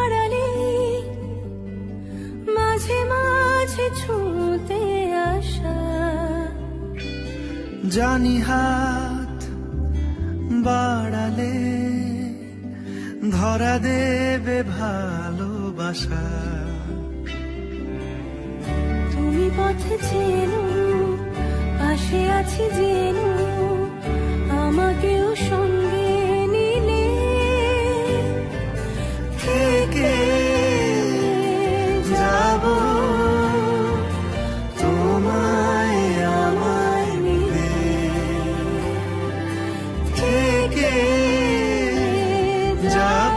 আড়ালে মাঝে মাঝে ছুঁতে আসা। জানি হাত বাড়ালে ধরা দেবে ভালোবাসা। তুমি পথে চেনো পাশে আছি জেনো যতদূর যাব।